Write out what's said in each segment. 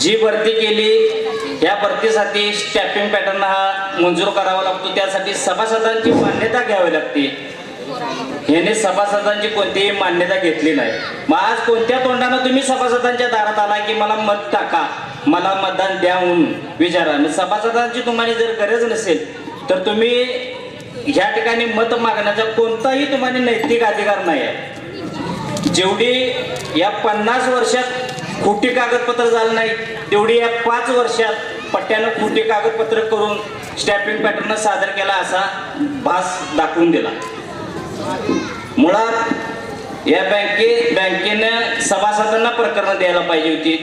जी भरती केली या भरतीसाठी स्टॅपिंग पॅटर्न हा मंजूर करावा लागतो. त्यासाठी सभासदांची मान्यता घ्यावी लागते. याने सभासदांची कोणतीही मान्यता घेतली नाही. मग आज कोणत्या तोंडानं तुम्ही सभासदांच्या दारात आला की मला मत टाका? मला मतदान द्या म्हणून विचारा. मग सभासदांची तुम्हाला जर गरज नसेल तर तुम्ही ह्या ठिकाणी मत मागण्याचा कोणताही तुम्हाला नैतिक अधिकार नाही आहे जेवढी या पन्नास वर्षात खोटी कागदपत्र झालं नाही. तेवढी या पाच वर्षात पट्ट्यानं खोटी कागदपत्र करून स्टॅम्पिंग पॅटर्न सादर केला असा भास दाखवून दिला. मुळात या बँके बँकेनं सभासदांना प्रकरणं द्यायला पाहिजे होती.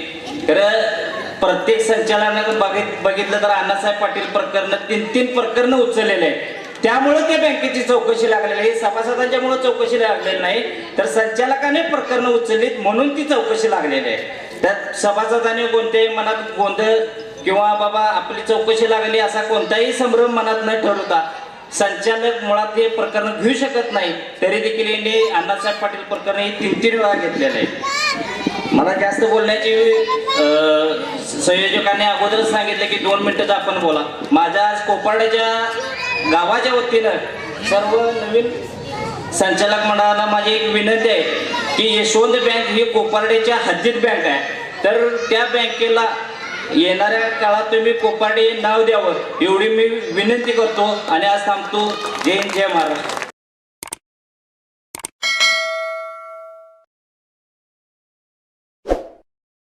खरं प्रत्येक संचालनानं बघित बघितलं तर अण्णासाहेब पाटील प्रकरण तीन तीन प्रकरणं उचललेले आहेत. त्यामुळे त्या बँकेची चौकशी लागलेली आहे. सभासदांच्यामुळे चौकशी लागलेली नाही तर संचालकाने प्रकरण उचललीत म्हणून ती चौकशी लागलेली आहे. त्यात सभासदाने कोणत्याही मनात गोंधळ किंवा बाबा आपली चौकशी लागली असा कोणताही संभ्रम मनात न ठरवता संचालक मुळात हे प्रकरण घेऊ शकत नाही तरी देखील यांनी अण्णासाहेब पाटील प्रकरण हे तीन तीन वेळा घेतलेलं आहे. मला जास्त बोलण्याची संयोजकांनी अगोदरच सांगितलं की दोन मिनिटं आपण बोला. माझ्या आज कोपाड्याच्या गावाच्या वतीनं सर्व नवीन संचालक मंडळाला माझी एक विनंती आहे की यशवंत बँक ही कोपार्डेच्या हद्दीत बँक आहे. तर त्या बँकेला येणाऱ्या काळात तुम्ही कोपार्डे नाव द्यावं एवढी मी विनंती करतो आणि आज थांबतो. जय जय महाराष्ट्र.